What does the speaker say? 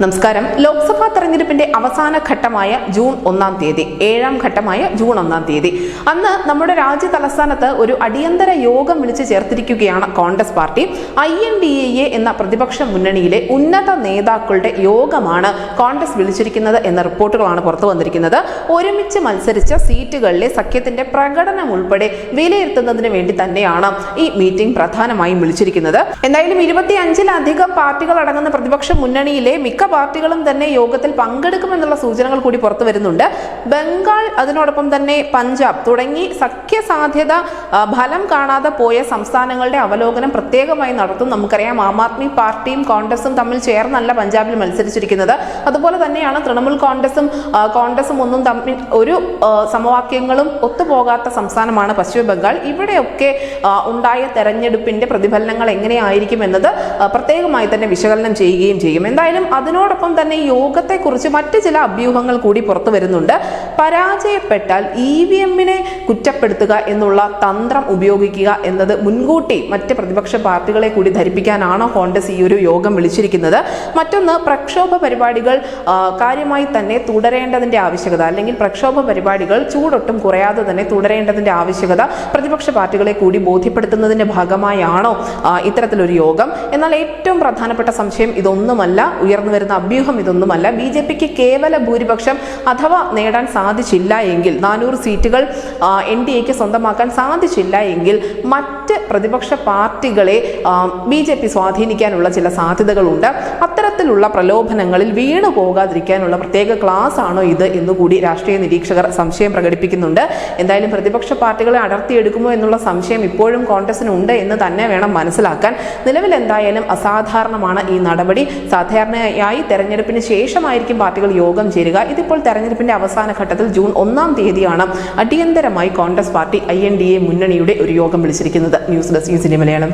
നമസ്കാരം. ലോക്സഭാ തെരഞ്ഞെടുപ്പിന്റെ അവസാന ഘട്ടമായ ജൂൺ ഒന്നാം തീയതി ഏഴാം ഘട്ടമായ ജൂൺ ഒന്നാം തീയതി. അന്ന് നമ്മുടെ രാജ്യ തലസ്ഥാനത്ത് ഒരു അടിയന്തര യോഗം വിളിച്ചു ചേർത്തിരിക്കുകയാണ് Congress party. I N D A എന്ന പ്രതിപക്ഷ മുന്നണിയിലെ ഉന്നത നേതാക്കളുടെ യോഗമാണ് കോൺഗ്രസ് വിളിച്ചിരിക്കുന്നത് എന്ന റിപ്പോർട്ടുകളാണ് പുറത്തു വന്നിരിക്കുന്നത്. ഒരുമിച്ച് മത്സരിച്ച സീറ്റുകളിലെ സഖ്യത്തിന്റെ പ്രകടനം ഉൾപ്പെടെ വിലയിരുത്തുന്നതിന് വേണ്ടി തന്നെയാണ് ഈ മീറ്റിംഗ് പ്രധാനമായും വിളിച്ചിരിക്കുന്നത്. എന്തായാലും ഇരുപത്തി അഞ്ചിലധികം പാർട്ടികൾ അടങ്ങുന്ന പ്രതിപക്ഷ മുന്നണിയിലെ മിക്ക പാർട്ടികളും തന്നെ യോഗത്തിൽ പങ്കെടുക്കുമെന്നുള്ള സൂചനകൾ കൂടി പുറത്തു വരുന്നുണ്ട്. ബംഗാൾ അതിനോടൊപ്പം തന്നെ പഞ്ചാബ് തുടങ്ങി സഖ്യ സാധ്യത ഫലം കാണാതെ പോയ സംസ്ഥാനങ്ങളുടെ അവലോകനം പ്രത്യേകമായി നടത്തും. നമുക്കറിയാം ആം ആദ്മി പാർട്ടിയും കോൺഗ്രസും തമ്മിൽ ചേർന്നല്ല പഞ്ചാബിൽ മത്സരിച്ചിരിക്കുന്നത്. അതുപോലെ തന്നെയാണ് തൃണമൂൽ കോൺഗ്രസും കോൺഗ്രസും ഒന്നും തമ്മിൽ ഒരു സമവാക്യങ്ങളും ഒത്തുപോകാത്ത സംസ്ഥാനമാണ് പശ്ചിമ ബംഗാൾ. ഇവിടെയൊക്കെ ഉണ്ടായ തെരഞ്ഞെടുപ്പിന്റെ പ്രതിഫലനങ്ങൾ എങ്ങനെയായിരിക്കും എന്നത് പ്രത്യേകമായി തന്നെ വിശകലനം ചെയ്യുകയും ചെയ്യും. എന്തായാലും അതിനോടൊപ്പം തന്നെ യോഗത്തെക്കുറിച്ച് മറ്റ് ചില അഭ്യൂഹങ്ങൾ കൂടി പുറത്തു വരുന്നുണ്ട്. പരാജയപ്പെട്ടാൽ ഇ വി എമ്മിനെ കുറ്റപ്പെടുത്തുക എന്നുള്ള തന്ത്രം ഉപയോഗിക്കുക എന്നത് മുൻകൂട്ടി മറ്റ് പ്രതിപക്ഷ പാർട്ടികളെ കൂടി ധരിപ്പിക്കാനാണോ കോൺഗ്രസ് ഈ ഒരു യോഗം വിളിച്ചിരിക്കുന്നത്. മറ്റൊന്ന് പ്രക്ഷോഭ പരിപാടികൾ കാര്യമായി തന്നെ തുടരേണ്ടതിന്റെ ആവശ്യകത അല്ലെങ്കിൽ പ്രക്ഷോഭ പരിപാടികൾ ചൂടൊട്ടും കുറയാതെ തന്നെ തുടരേണ്ടതിന്റെ ആവശ്യകത പ്രതിപക്ഷ പാർട്ടികളെ കൂടി ബോധ്യപ്പെടുത്തുന്നതിന്റെ ഭാഗമായാണോ ഇത്തരത്തിലൊരു യോഗം. എന്നാൽ ഏറ്റവും പ്രധാനപ്പെട്ട സംശയം ഇതൊന്നുമല്ല ഉയർന്നു വരുന്ന അഭ്യൂഹം ഇതൊന്നുമല്ല. ബി ജെ പിക്ക് കേവല ഭൂരിപക്ഷം അഥവാ നേടാൻ സാധിച്ചില്ല എങ്കിൽ നാനൂറ് സീറ്റുകൾ എൻ ഡി എക്ക് സ്വന്തമാക്കാൻ സാധിച്ചില്ല എങ്കിൽ മറ്റ് പ്രതിപക്ഷ പാർട്ടികളെ ബി ജെ പി സ്വാധീനിക്കാനുള്ള ചില സാധ്യതകളുണ്ട്. അത്തരത്തിലുള്ള പ്രലോഭനങ്ങളിൽ വീണു പോകാതിരിക്കാനുള്ള പ്രത്യേക ക്ലാസ് ആണോ ഇത് എന്നുകൂടി രാഷ്ട്രീയ നിരീക്ഷകർ സംശയം പ്രകടിപ്പിക്കുന്നുണ്ട്. എന്തായാലും പ്രതിപക്ഷ പാർട്ടികളെ അടർത്തിയെടുക്കുമോ എന്നുള്ള സംശയം ഇപ്പോഴും കോൺഗ്രസിനുണ്ട് എന്ന് തന്നെ വേണം മനസ്സിലാക്കാൻ. നിലവിൽ എന്തായാലും അസാധാരണമാണ് ഈ നടപടി. സാധാരണയായി തെരഞ്ഞെടുപ്പിന് ശേഷമായിരിക്കും പാർട്ടികൾ യോഗം ചേരുക. ഇതിപ്പോൾ തെരഞ്ഞെടുപ്പിന്റെ അവസാന ഘട്ടത്തിൽ ജൂൺ ഒന്നാം തീയതിയാണ് അടിയന്തരമായി Congress party I N D A മുന്നണിയുടെ ഒരു യോഗം വിളിച്ചിരിക്കുന്നത്. ന്യൂസ് ഡെസ്ക് ന്യൂസിന്റെ മലയാളം